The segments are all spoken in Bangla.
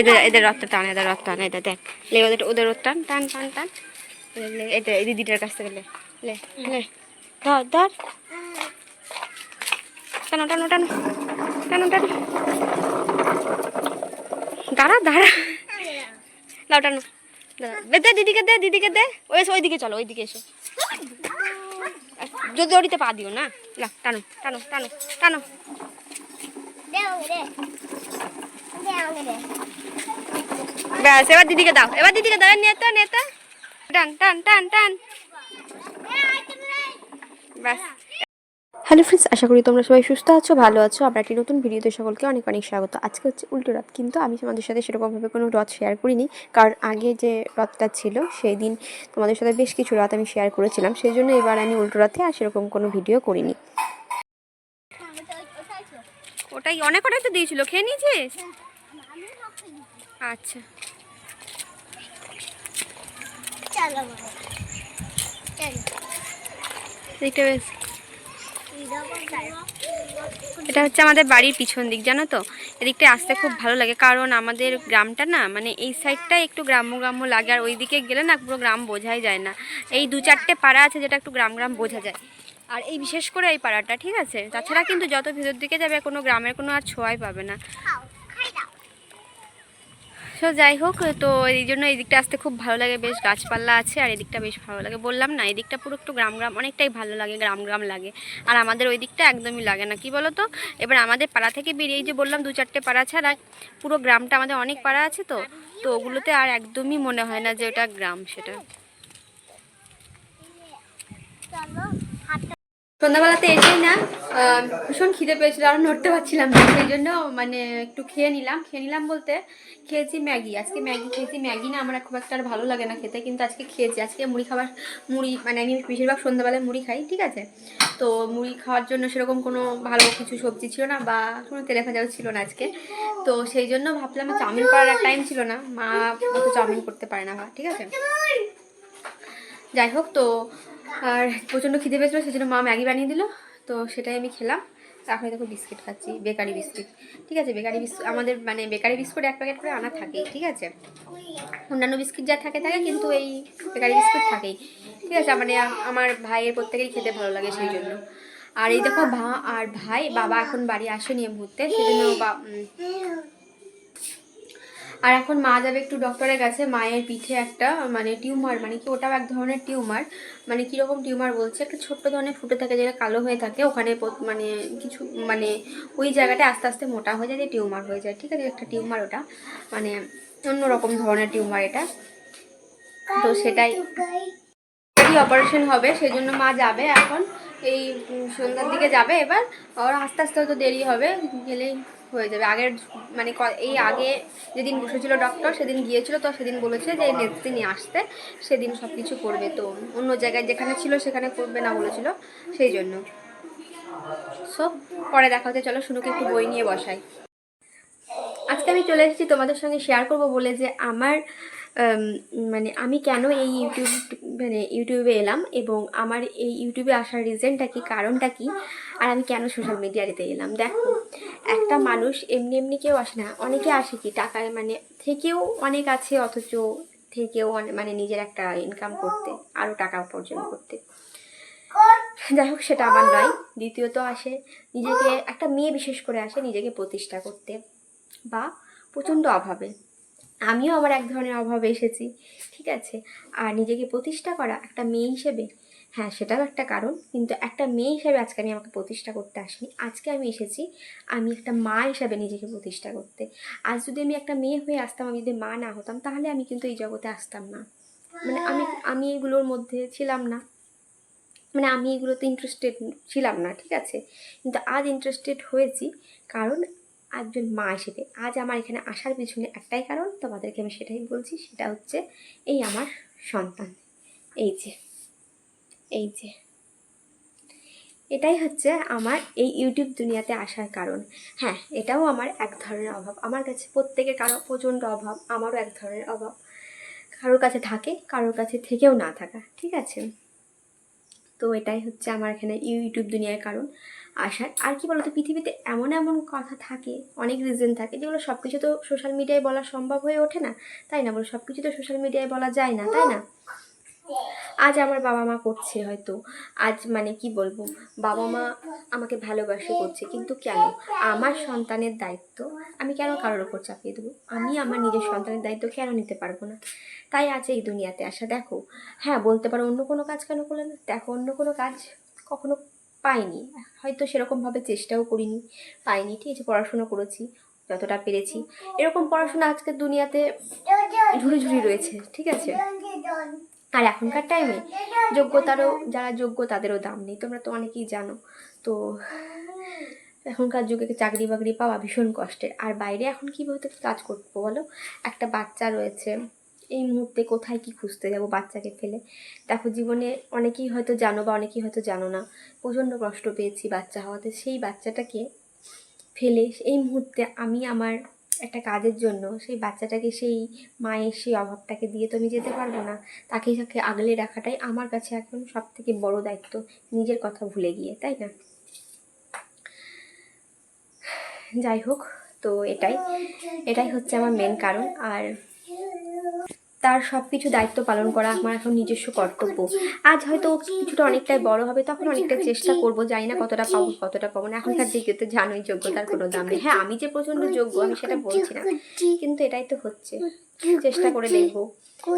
এদের এদের রথটা টান, এদের রথ টান, এদের দেখ। লে, ওদের ওদের রথ টান টান টান টান। এটা এই দিদিটার কাছ থেকে লে লে লে, ধর ধর। টানো টানো টানো টানো টানো। দাঁড়া দাঁড়া। লাও টানো। দে দিদিকে দে দিদিকে দে। ওই ওইদিকে চলো, ওইদিকে এসো। যদি দড়িতে পা দিও না টানো টানো টানো টানো। ব্যাস এবার দিদিকে দাও। এবার দিদিকে দাও। নেতা নেতা টান টান টান টান। ব্যাস। হ্যালো ফ্রেন্ডস আশা করি তোমরা সবাই সুস্থ আছো ভালো আছো। আমরা একটি নতুন ভিডিওতে সকলকে অনেক অনেক স্বাগত। আজকে হচ্ছে উল্টো রথ কিন্তু আমি তোমাদের সাথে সেরকমভাবে কোনো রথ শেয়ার করিনি কারণ আগে যে রথটা ছিল সেই দিন তোমাদের সাথে বেশ কিছু রথ আমি শেয়ার করেছিলাম। সেই জন্য এবার আমি উল্টো রথে আর সেরকম কোনো ভিডিও করিনি। ওটাই অনেক অনেক তো দিয়েছিল খেয়ে নিয়েছিস? আচ্ছা। চলো দেখতে বেশ এটা হচ্ছে আমাদের বাড়ির পিছন দিক জানো তো? এদিকটা আসতে খুব ভালো লাগে কারণ আমাদের গ্রামটা না মানে এই সাইডটা একটু গ্রাম্য গ্রাম্য লাগে আর ওইদিকে গেলে না পুরো গ্রাম বোঝাই যায় না। এই দু চারটে পাড়া আছে যেটা একটু গ্রাম গ্রাম বোঝা যায়। আর এই বিশেষ করে এই পাড়াটা ঠিক আছে? তাছাড়া কিন্তু যত ভিতর দিকে যাবে কোনো গ্রামের কোনো আর ছোঁয়াই পাবে না। সো যাই হোক, তো এই জন্য এই দিকটা আসতে খুব ভালো লাগে। বেশ গাছপালা আছে আর এদিকটা বেশ ভালো লাগে। বললাম না, এদিকটা পুরো একটু গ্রাম গ্রাম, অনেকটাই ভালো লাগে, গ্রাম গ্রাম লাগে। আর আমাদের ওই দিকটা একদমই লাগে না, কি বলো তো এবার আমাদের পাড়া থেকে বেরিয়ে যে বললাম, দু চারটে পাড়া ছাড়া পুরো গ্রামটা আমাদের অনেক পাড়া আছে তো তো ওগুলোতে আর একদমই মনে হয় না যে ওটা গ্রাম সেটা। সন্ধ্যাবেলাতে এসেই না ভীষণ খিদে পেয়েছিল, আর নড়তে পারছিলাম না, সেই জন্য মানে একটু খেয়ে নিলাম। খেয়ে নিলাম বলতে খেয়েছি ম্যাগি, আজকে ম্যাগি খেয়েছি। ম্যাগি না আমার খুব একটা আর ভালো লাগে না খেতে, কিন্তু আজকে খেয়েছি। আজকে মুড়ি খাবার, মুড়ি মানে আমি বেশিরভাগ সন্ধ্যাবেলায় মুড়ি খাই, ঠিক আছে? তো মুড়ি খাওয়ার জন্য সেরকম কোনো ভালো কিছু সবজি ছিল না বা কোনো তেলে ভাজাও ছিল না আজকে। তো সেই জন্য ভাবলাম চাউমিন করার টাইম ছিল না, মা অত চাউমিন করতে পারে না ঠিক আছে? যাই হোক, তো আর প্রচণ্ড খিদে পেয়েছিলো সেই জন্য মা ম্যাগি বানিয়ে দিল। তো সেটাই আমি খেলাম। এখন দেখো বিস্কিট খাচ্ছি বেকারি বিস্কিট। ঠিক আছে বেকারি বিস্কুট আমাদের মানে বেকারি বিস্কুট এক প্যাকেট করে আনা থাকেই ঠিক আছে? অন্যান্য বিস্কিট যা থাকে থাকে কিন্তু এই বেকারি বিস্কুট থাকেই। ঠিক আছে মানে আমার ভাইয়ের প্রত্যেকেরই খেতে ভালো লাগে সেই জন্য। আর এই দেখো ভা আর ভাই বাবা এখন বাড়ি আসেনি এই মুহূর্তে সেই জন্য বা উম, আর এখন মা যাবে একটু ডক্টরের কাছে, মায়ের পিঠে একটা মানে টিউমার মানে কি ওটাও এক ধরনের টিউমার মানে কীরকম টিউমার বলছে, একটা ছোট্ট ধরনের ফুটে থাকে, যেটা কালো হয়ে থাকে, ওখানে মানে কিছু মানে ওই জায়গাটা আস্তে আস্তে মোটা হয়ে যায়, যে টিউমার হয়ে যায়, ঠিক আছে? একটা টিউমার ওটা মানে অন্যরকম ধরনের টিউমার এটা। তো সেটাই। অপারেশন হবে সেই জন্য মা যাবে এখন, এই সন্ধ্যার দিকে যাবে এবার আর আস্তে আস্তে হয়তো দেরি হবে, গেলেই হয়ে যাবে। আগের মানে এই আগে যেদিন বসেছিল ডক্টর সেদিন গিয়েছিল, তো সেদিন বলেছে যে নেক্সট দিনই আসতে, সেদিন সব কিছু করবে। তো অন্য জায়গায় যেখানে ছিল সেখানে করবে না বলেছিল, সেই জন্য। সো পরে দেখা হচ্ছে। চলো শুনুকে একটু বই নিয়ে বসাই। আজকে আমি চলে এসেছি তোমাদের সঙ্গে শেয়ার করব বলে যে আমার মানে আমি কেন এই ইউটিউব মানে ইউটিউবে এলাম এবং আমার এই ইউটিউবে আসার রিজনটা কি, কারণটা কি, আর আমি কেন সোশ্যাল মিডিয়াতে এলাম? দেখো একটা মানুষ এমনি এমনি কেউ আসে না। অনেকে আসে কি টাকায় মানে থেকেও অনেক আছে, অথচ থেকেও মানে নিজের একটা ইনকাম করতে আরও টাকা উপার্জন করতে। যাই হোক, সেটা আমার নয়। দ্বিতীয়ত আসে নিজেকে, একটা মেয়ে বিশেষ করে আসে নিজেকে প্রতিষ্ঠা করতে বা প্রচণ্ড অভাবে। আমিও আমার এক ধরনের অভাবে এসেছি, ঠিক আছে? আর নিজেকে প্রতিষ্ঠা করা একটা মেয়ে হিসেবে হ্যাঁ সেটাও একটা কারণ। কিন্তু একটা মেয়ে হিসাবে আজকে আমি আমাকে প্রতিষ্ঠা করতে আসিনি। আজকে আমি এসেছি, আমি একটা মা হিসাবে নিজেকে প্রতিষ্ঠা করতে। আজ যদি আমি একটা মেয়ে হয়ে আসতাম, আমি যদি মা না হতাম, তাহলে আমি কিন্তু এই জগতে আসতাম না। মানে আমি আমি এগুলোর মধ্যে ছিলাম না। মানে আমি এগুলোতে ইন্টারেস্টেড ছিলাম না, ঠিক আছে? কিন্তু আজ ইন্টারেস্টেড হয়েছি কারণ একজন মা হিসেবে। আজ আমার এখানে আসার পিছনে একটাই কারণ, তোমাদেরকে আমি সেটাই বলছি, সেটা হচ্ছে এই আমার সন্তান। এই যে। এই যে। এটাই হচ্ছে আমার এই ইউটিউব দুনিয়াতে আসার কারণ। হ্যাঁ এটাও আমার এক ধরনের অভাব। আমার কাছে প্রত্যেকের কারও প্রচণ্ড অভাব, আমারও এক ধরনের অভাব। কারোর কাছে থাকে, কারোর কাছে থেকেও না থাকা, ঠিক আছে? তো এটাই হচ্ছে আমার এখানে ইউটিউব দুনিয়ার কারণ আসার। আর কি বলতো, পৃথিবীতে এমন এমন কথা থাকে, অনেক রিজন থাকে, যেগুলো সব কিছু তো সোশ্যাল মিডিয়ায় বলা সম্ভব হয়ে ওঠে না। তাই না বলো? সব কিছু তো সোশ্যাল মিডিয়ায় বলা যায় না, তাই না? আজ আমার বাবা মা করছে হয়তো। আজ মানে কি বলব? বাবা মা আমাকে ভালোবাসে করছে, কিন্তু কেন? আমার সন্তানের দায়িত্ব, আমি কেন কারোর ওপর চাপিয়ে দেবো? আমি আমার নিজের সন্তানের দায়িত্ব কেন নিতে পারব না? তাই আজ এই দুনিয়াতে আসা, দেখো হ্যাঁ বলতে পারো অন্য কোনো কাজ কেন করলে না? দেখো, অন্য কোনো কাজ কখনো পাইনি। হয়তো সেরকমভাবে চেষ্টাও করিনি, পাইনি। ঠিক আছে, পড়াশুনো করেছি, যতটা পেরেছি। এরকম পড়াশোনা আজকের দুনিয়াতে ঝুড়ি ঝুড়ি রয়েছে, ঠিক আছে? আর এখনকার টাইমে যোগ্যতারও, যারা যোগ্য তাদেরও দাম নেই। তোমরা তো অনেকেই জানো। তো এখনকার যুগে চাকরি বাকরি পাওয়া ভীষণ কষ্টের। আর বাইরে এখন কীভাবে কাজ করব বলো? একটা বাচ্চা রয়েছে। এই মুহূর্তে কোথায় কি খুঁজতে যাব বাচ্চাকে ফেলে? দেখো, জীবনে অনেকেই হয়তো জানো বা অনেকেই হয়তো জানো না। প্রচণ্ড কষ্ট পেয়েছি বাচ্চা হওয়াতে। সেই বাচ্চাটাকে ফেলে, এই মুহূর্তে আমি আমার একটা কাজের জন্য, সেই বাচ্চাটাকে সেই মায়ের সেই অভাবটাকে দিয়ে তো আমি যেতে পারব না। তাকে তাকে আগলে রাখাটাই আমার কাছে এখন সব থেকে বড় দায়িত্ব, নিজের কথা ভুলে গিয়ে, তাই না? যাই হোক, তো এটাই। এটাই হচ্ছে আমার মেন কারণ, আর তার সব কিছু দায়িত্ব পালন করা আমার এখন নিজস্ব কর্তব্য। আজ হয়তো কিছুটা অনেকটাই বড় হবে, তখন অনেকটা চেষ্টা করব, জানি না কতটা পাবো কতটা পাবো না। এখনকার দিকে তো জানোই যোগ্যতার কোনো দাম নেই। হ্যাঁ আমি যে প্রচণ্ড যোগ্য, আমি সেটা বলছি না। কিন্তু এটাই তো হচ্ছে। চেষ্টা করে দেখব,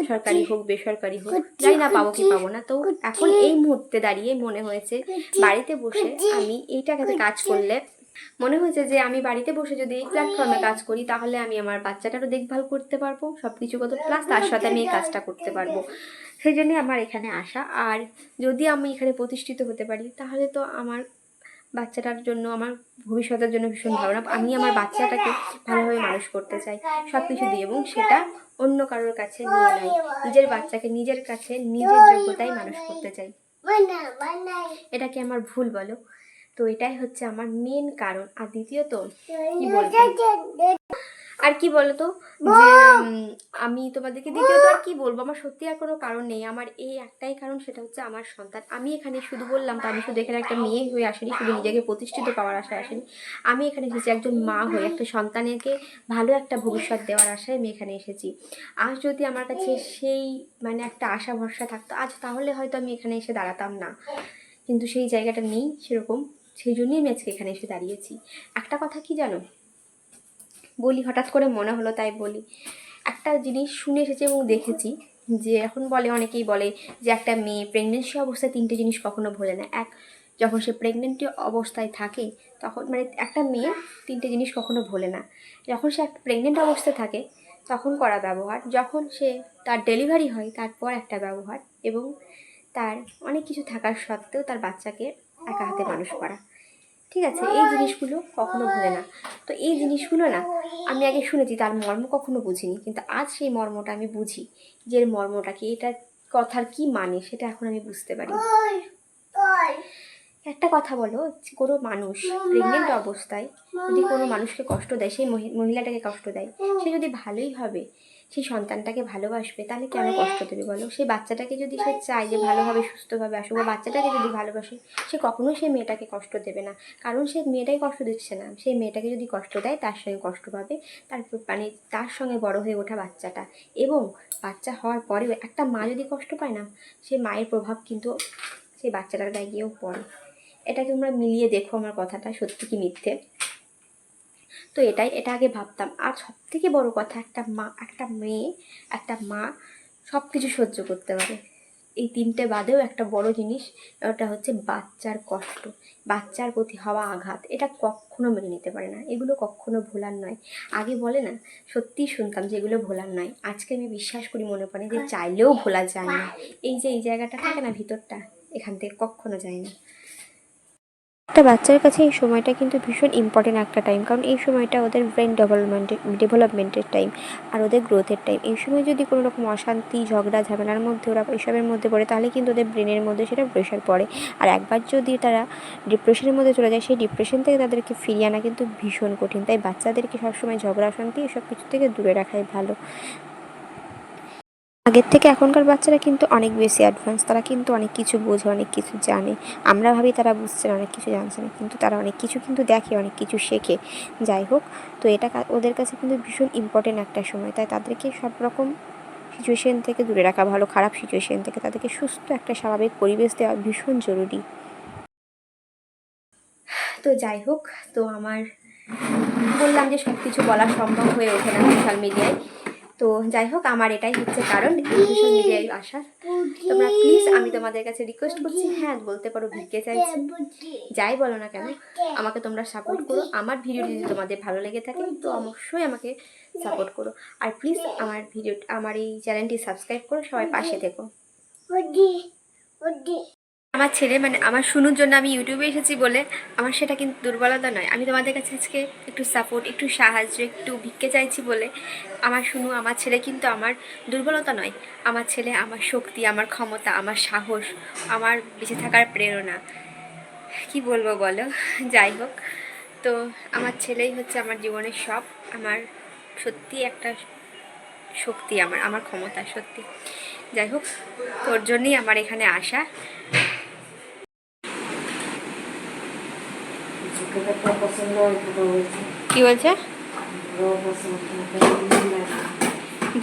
সরকারি হোক, বেসরকারি হোক জানি না পাবো কি পাবো না। তো এখন এই মুহূর্তে দাঁড়িয়ে মনে হয়েছে, বাড়িতে বসে আমি এই টাকাতে কাজ করলে মনে হয়েছে যে আমি বাড়িতে বসে যদি এই প্ল্যাটফর্মে কাজ করি তাহলে আমি আমার বাচ্চাটারও দেখভাল করতে পারব সব কিছু কত প্লাস তার সাথে আমি এই কাজটা করতে পারব। সেই জন্যই আমার এখানে আসা। আর যদি আমি এখানে প্রতিষ্ঠিত হতে পারি তাহলে তো আমার বাচ্চাটার জন্য আমার ভবিষ্যতের জন্য ভীষণ ভালো। না আমি আমার বাচ্চাটাকে ভালোভাবে মানুষ করতে চাই সব কিছু দিয়ে। এবং সেটা অন্য কারোর কাছে নিয়ে নয় নিজের বাচ্চাকে নিজের কাছে নিজের যোগ্যতায় মানুষ করতে চাই। এটা কি আমার ভুল বলো। তো এটাই হচ্ছে আমার মেন কারণ। আর দ্বিতীয়ত কি বলব? আর কি বলতো? আমি তোমাদেরকে দ্বিতীয়ত আর কি বলব? আমার সত্যি আর কোনো কারণ নেই। আমার এই একটাই কারণ সেটা হচ্ছে আমার সন্তান। আমি এখানে শুধু বললাম তো আমি শুধু এখানে একটা মেয়ে হয়ে আসিনি শুধু নিজেকে প্রতিষ্ঠিত পাওয়ার আশায় আসিনি। আমি এখানে এসেছি একজন মা হয়ে একটা সন্তানেরকে ভালো একটা ভবিষ্যৎ দেওয়ার আশায় আমি এখানে এসেছি। আজ যদি আমার কাছে সেই মানে একটা আশা ভরসা থাকতো আজ তাহলে হয়তো আমি এখানে এসে দাঁড়াতাম না। কিন্তু সেই জায়গাটা নেই সেরকম। সেই জন্যই আমি আজকে এখানে এসে দাঁড়িয়েছি। একটা কথা কি জানো? বলি, হঠাৎ করে মনে হলো তাই বলি। একটা জিনিস শুনে এসেছি এবং দেখেছি যে এখন বলে, অনেকেই বলে যে একটা মেয়ে প্রেগনেন্সি অবস্থায় তিনটে জিনিস কখনো ভোলে না। এক, যখন সে প্রেগনেন্টি অবস্থায় থাকে, তখন মানে একটা মেয়ে তিনটে জিনিস কখনো ভোলে না। যখন সে একটা প্রেগনেন্ট অবস্থায় থাকে, তখন করা ব্যবহার। যখন সে তার ডেলিভারি হয়, তারপর একটা ব্যবহার এবং তার অনেক কিছু থাকার সত্ত্বেও তার বাচ্চাকে একা হাতে মানুষ করা। ঠিক আছে এই জিনিসগুলো কখনো ভুলে না। তো এই জিনিসগুলো না আমি আগে শুনেছি তার মর্ম কখনো বুঝিনি কিন্তু আজ সেই মর্মটা আমি বুঝি যে এর মর্মটা কি এটা কথার কি মানে সেটা এখন আমি বুঝতে পারি। একটা কথা বলো কোনো মানুষ প্রেগনেন্ট অবস্থায় যদি কোনো মানুষকে কষ্ট দেয় সেই মহিলাটাকে কষ্ট দেয় সে যদি ভালোই হবে সেই সন্তানটাকে ভালোবাসবে তাহলে কেন কষ্ট দেবে বলো? সেই বাচ্চাটাকে যদি সে চায় যে ভালোভাবে সুস্থভাবে আসুক বা বাচ্চাটাকে যদি ভালোবাসে সে কখনোই সেই মেয়েটাকে কষ্ট দেবে না। কারণ সে মেয়েটাই কষ্ট দিচ্ছে না। সেই মেয়েটাকে যদি কষ্ট দেয় তার সঙ্গে কষ্ট পাবে। তার মানে তার সঙ্গে বড় হয়ে ওঠা বাচ্চাটা। এবং বাচ্চা হওয়ার পরেও একটা মা যদি কষ্ট পায় না সেই মায়ের প্রভাব কিন্তু সেই বাচ্চাটার গায়ে গিয়েও পড়ে। এটাকে তোমরা মিলিয়ে দেখো আমার কথাটা সত্যি কি মিথ্যে? তো এটাই, এটা আগে ভাবতাম। আর সব থেকে বড় কথা, একটা মা, একটা মেয়ে, একটা মা সব কিছু সহ্য করতে পারে। এই তিনটে বাদেও একটা বড় জিনিস, ওটা হচ্ছে বাচ্চার কষ্ট। বাচ্চার প্রতি হওয়া আঘাত, এটা কখনো মেনে নিতে পারে না। এগুলো কখনো ভোলার নয়। আগে বলে না, সত্যিই শুনতাম যে এগুলো ভোলার নয়। আজকে আমি বিশ্বাস করি মনে পড়ে যে চাইলেও ভোলা যায় না। এই যে, এই জায়গাটা থাকে না, ভিতরটা, এখান থেকে কখনো যায় না। একটা বাচ্চার কাছে এই সময়টা কিন্তু ভীষণ ইম্পর্টেন্ট একটা টাইম কারণ এই সময়টা ওদের ব্রেন ডেভেলপমেন্টের ডেভেলপমেন্টের টাইম আর ওদের গ্রোথের টাইম এই সময় যদি কোনো রকম অশান্তি, ঝগড়া, ঝামেলার মধ্যে ওরা এসবের মধ্যে পড়ে, তাহলে কিন্তু ওদের ব্রেনের মধ্যে সেটা প্রেশার পড়ে। আর একবার যদি তারা ডিপ্রেশনের মধ্যে চলে যায়, সেই ডিপ্রেশন থেকে তাদেরকে ফিরিয়ে আনা কিন্তু ভীষণ কঠিন। তাই বাচ্চাদেরকে সবসময় ঝগড়া, অশান্তি এসব কিছু থেকে দূরে রাখাই ভালো। আগের থেকে এখনকার বাচ্চারা কিন্তু অনেক বেশি অ্যাডভান্স তারা কিন্তু অনেক কিছু বোঝে, অনেক কিছু জানে। আমরা ভাবি তারা বুঝছে না, অনেক কিছু জানছে না, কিন্তু তারা অনেক কিছু কিন্তু দেখে, অনেক কিছু শেখে। যাই হোক, তো এটা ওদের কাছে কিন্তু ভীষণ ইম্পর্টেন্ট একটা সময়। তাই তাদেরকে সব রকম সিচুয়েশন থেকে দূরে রাখা ভালো, খারাপ সিচুয়েশন থেকে তাদেরকে সুস্থ একটা স্বাভাবিক পরিবেশ দেওয়া ভীষণ জরুরি। তো যাই হোক, তো আমার বললাম যে সব কিছু বলা সম্ভব হয়ে ওঠে না সোশ্যাল মিডিয়ায় তো যাই হোক, আমার এটাই হচ্ছে কারণ সোশ্যাল মিডিয়ায় আসার। তোমরা প্লিজ আমি তোমাদের কাছে রিকোয়েস্ট করছি। হ্যাঁ বলতে পারো ভিড়কে চাইছি। যাই বলো না কেন, আমাকে তোমরা সাপোর্ট করো। আমার ভিডিও যদি তোমাদের ভালো লেগে থাকে, তো অবশ্যই আমাকে সাপোর্ট করো। আর প্লিজ আমার ভিডিও আমার এই চ্যানেলটি সাবস্ক্রাইব করো সবাই পাশে থেকো। আমার ছেলে মানে আমার শুনুর জন্য আমি ইউটিউবে এসেছি বলে আমার সেটা কিন্তু দুর্বলতা নয়। আমি তোমাদের কাছে আজকে একটু সাপোর্ট একটু সাহায্য, একটু ভিক্ষে চাইছি বলে আমার শুনু, আমার ছেলে কিন্তু আমার দুর্বলতা নয়। আমার ছেলে আমার শক্তি, আমার ক্ষমতা, আমার সাহস, আমার বেঁচে থাকার প্রেরণা। কি বলব বলো? যাই হোক, তো আমার ছেলেই হচ্ছে আমার জীবনের সব, আমার সত্যি একটা শক্তি, আমার আমার ক্ষমতা সত্যি। যাই হোক, তোর জন্যই আমার এখানে আসা। কি বলছে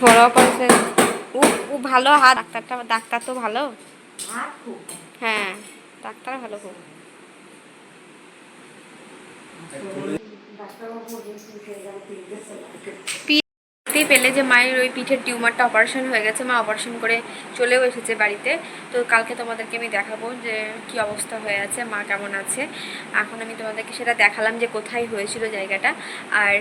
বড় অপারেশন ও ও ভালো হাত ডাক্তারটা ডাক্তার তো ভালো হ্যাঁ ডাক্তার ভালো খুব দেখতেই পেলে যে মায়ের ওই পিঠের টিউমারটা অপারেশন হয়ে গেছে। মা অপারেশন করে চলেও এসেছে বাড়িতে। তো কালকে তোমাদেরকে আমি দেখাবো যে কি অবস্থা হয়ে আছে, মা কেমন আছে। এখন আমি তোমাদেরকে সেটা দেখালাম যে কোথায় হয়েছিল জায়গাটা। আর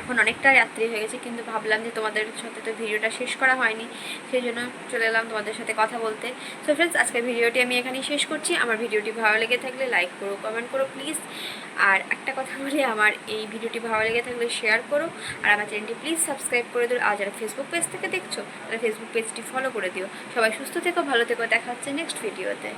এখন অনেকটা রাত্রি হয়ে গেছে, কিন্তু ভাবলাম যে তোমাদের সাথে তো ভিডিওটা শেষ করা হয়নি, সেই জন্য চলে এলাম তোমাদের সাথে কথা বলতে। সো ফ্রেন্ডস আজকের ভিডিওটি আমি এখানেই শেষ করছি। আমার ভিডিওটি ভালো লেগে থাকলে লাইক করো কমেন্ট করো প্লিজ আর একটা কথা বলি, আমার এই ভিডিওটি ভালো লেগে থাকলে শেয়ার করো। আর আমার চ্যানেলটি প্লিজ সাবস্ক্রাইব করে দিও আর যারা ফেসবুক পেজ থেকে দেখছ, তারা ফেসবুক পেজটি ফলো করে দিও। সবাই সুস্থ থেকো, ভালো থেকো, দেখা হচ্ছে নেক্সট ভিডিওতে